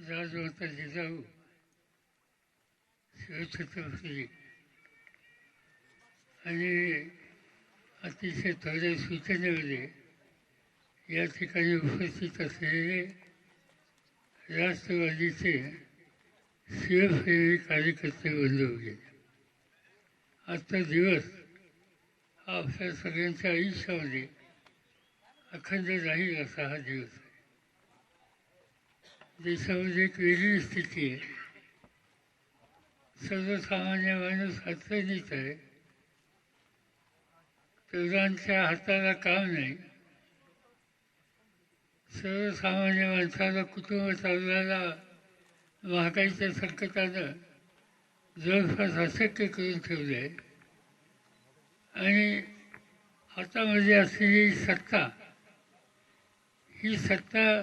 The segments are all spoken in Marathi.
राजमाता जिजाऊ शिवछत्रपती आणि अतिशय थोड्या सूचनेमध्ये या ठिकाणी उपस्थित असलेले राष्ट्रवादीचे शिवप्रेमी कार्यकर्ते बंधू गेले आजचा दिवस हा आपल्या सगळ्यांच्या आयुष्यामध्ये अखंड राहील असा हा दिवस. आहे देशामध्ये एक वेगळी स्थिती. आहे सर्वसामान्य माणूस अडचणीत आहे. तरुणांच्या हाताला काम नाही. सर्वसामान्य माणसाला कुटुंब चालवायला महागाईच्या संकटानं जवळपास अशक्य करून ठेवलं आहे. आणि हातामध्ये असलेली सत्ता ही सत्ता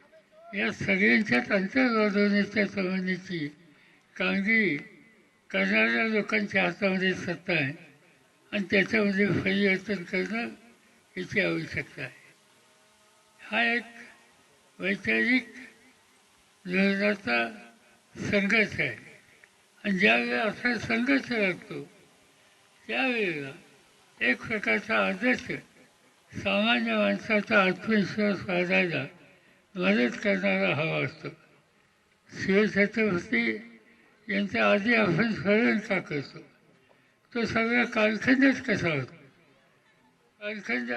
या सगळ्यांच्यात आंतरवादवण्याच्या संबंधीची कामगिरी करणाऱ्या लोकांच्या हातामध्ये सत्ता आहे. आणि त्याच्यामध्ये परिवर्तन करणं याची आवश्यकता आहे. हा एक वैचारिक धोरणाचा संघर्ष आहे. आणि ज्यावेळेला असा संघर्ष लागतो त्यावेळेला एक प्रकारचा आदर्श सामान्य माणसाचा आत्मविश्वास वाढायला मदत करणारा हवा असतो. शिवछत्रपती यांच्या आधी आपण स्मरण का करतो तो सगळा कालखंडच कसा होता? कालखंड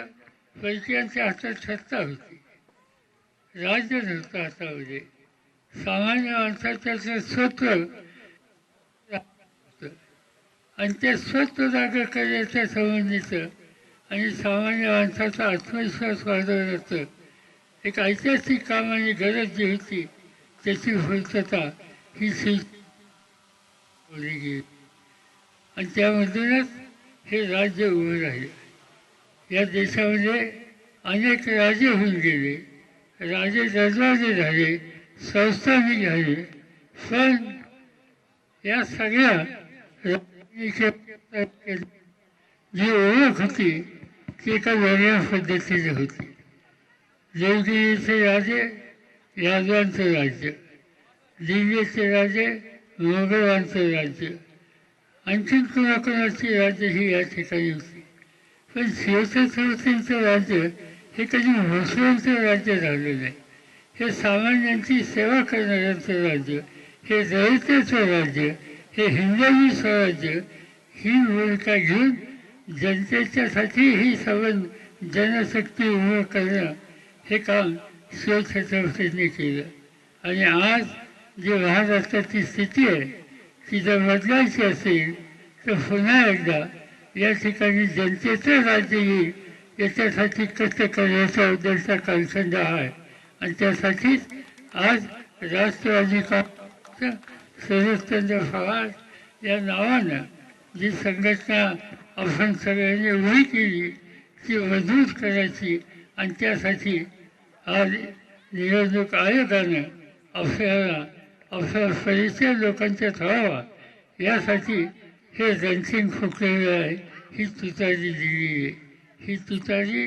पैकीयांच्या हातात सत्ता होती. राज्य नव्हतं हातामध्ये. सामान्य माणसाचं जे स्वत्व आणि ते स्वत्व जागा करण्याच्या संबंधीचं आणि सामान्य माणसाचा आत्मविश्वास वाढवण्याचं एक ऐतिहासिक काम आणि गरज जी होती त्याची पूर्तता ही शिव गेली. आणि त्यामधूनच हे राज्य उभं राहिले. या देशामध्ये अनेक राजे होऊन गेले. राजे दरवाजे झाले संस्थानिक झाले. पण या सगळ्या जी ओळख होती ती एका वेगळ्या पद्धतीने होती. देवगिरीचे राजे यादवांचं राज्य। दिल्लीचे राजे मोगलांचं राज्य। आणखीन कुणाकुणाची राज्य ही या ठिकाणी होती। पण शिवछत्रपतींचं राज्य हे कधी मुस्लिमचं राज्य झालं नाही. हे सामान्यांची सेवा करणाऱ्यांचं राज्य हे दलिताचं राज्य हे हिंदवी स्वराज्य ही भूमिका घेऊन जनतेच्यासाठी ही संबंध जनशक्ती उभं करणं हे काम शिव छत्रपतींनी केलं. आणि आज जी महाराष्ट्राची स्थिती आहे ती जर बदलायची असेल तर पुन्हा एकदा या ठिकाणी जनतेचं राज्य येईल याच्यासाठी कष्ट करण्याचा उद्देशा कालखंड आहे. आणि त्यासाठीच आज राष्ट्रवादी काँग्रेसचं शरदचंद्र पवार या नावानं जी संघटना आपण सगळ्यांनी उभी केली ती मजबूत करायची आणि त्यासाठी आज निवडणूक आयोगानं अवसराला अवसर परिचय लोकांच्यात व्हावा यासाठी हे रणसिंग फुकलेलं आहे. ही तुतारी दिली आहे. ही तुतारी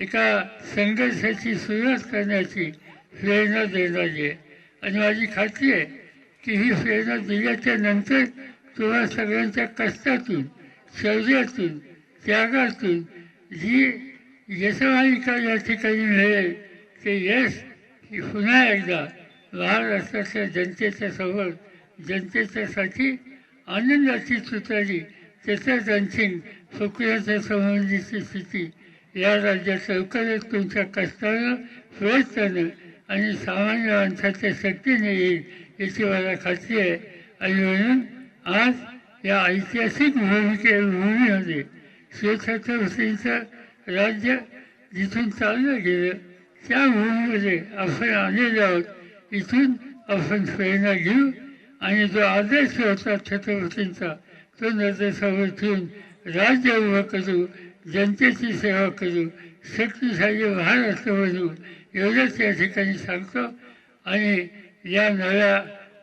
एका संघर्षाची सुरुवात करण्याची प्रेरणा देणारी आहे. आणि माझी खात्री आहे की ही प्रेरणा दिल्याच्या नंतर तुम्हा सगळ्यांच्या कष्टातून शौर्यातून त्यागातून जी यशमालिका या ठिकाणी मिळेल ते यश पुन्हा एकदा महाराष्ट्राच्या जनतेच्या समोर जनतेच्यासाठी आनंदाची सुतारी त्याच्याच आणखीन फुकण्याच्या संबंधीची स्थिती. या राज्यात लवकरच तुमच्या कष्टानं प्रयत्नानं आणि सामान्य माणसाच्या शक्तीने येईल याची मला खात्री आहे. आणि म्हणून आज या ऐतिहासिक भूमिके भूमीमध्ये शिवछत्रपतींचं राज्य जिथून चाललं गेलं त्या भूमीमध्ये आपण आलेलो आहोत. इथून आपण प्रेरणा घेऊ आणि जो आदर्श होता छत्रपतींचा तो नजरेसमोर ठेवून राज्य उभं करू जनतेची सेवा करू शक्तिशाली महाराष्ट्र बनवू एवढंच या ठिकाणी सांगतो. आणि या नव्या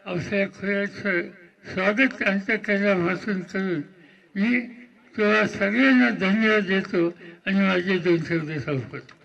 अवसरा खोऱ्याचं स्वागत अंतकरणापासून करून मी तुम्हाला सगळ्यांना धन्यवाद देतो आणि माझे दोन शब्द संपतो